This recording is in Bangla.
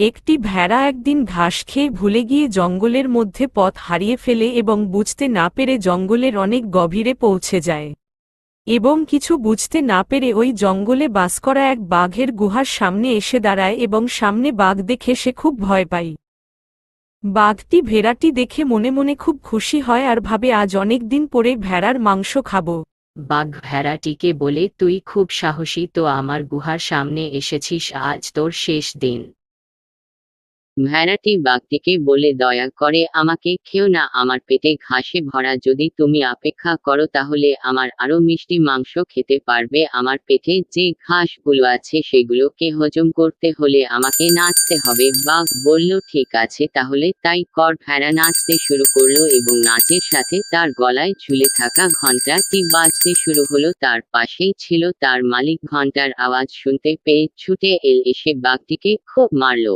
একটি ভেড়া একদিন ঘাস খেয়ে ভুলে গিয়ে জঙ্গলের মধ্যে পথ হারিয়ে ফেলে এবং বুঝতে না পেরে জঙ্গলের অনেক গভীরে পৌঁছে যায়। এবং কিছু বুঝতে না পেরে ওই জঙ্গলে বাস করা এক বাঘের গুহার সামনে এসে দাঁড়ায় এবং সামনে বাঘ দেখে সে খুব ভয় পায়। বাঘটি ভেড়াটি দেখে মনে মনে খুব খুশি হয় আর ভাবে, আজ অনেক দিন পরে ভেড়ার মাংস খাব। বাঘ, ভেড়াটিকে বলে তুই খুব সাহসী, তো আমার গুহার সামনে এসেছিস, আজ তোর শেষ দিন। ভেড়াটি বাঘটিকে বলে দয়া করে আমাকে খেও না, আমার পেটে ঘাসে ভরা। যদি তুমি অপেক্ষা করো তাহলে আমার আরও মিষ্টি মাংস খেতে পারবে। আমার পেটে যে ঘাসগুলো আছে সেগুলোকে হজম করতে হলে আমাকে নাচতে হবে। বাঘ বলল, ঠিক আছে, তাহলে তাই কর। ভেড়া নাচতে শুরু করল এবং নাচের সাথে তার গলায় ঝুলে থাকা ঘন্টাটি বাজতে শুরু হলো। তার পাশেই ছিল তার মালিক। ঘণ্টার আওয়াজ শুনতে পেয়ে ছুটে এল এসে বাঘটিকে খুব মারলো।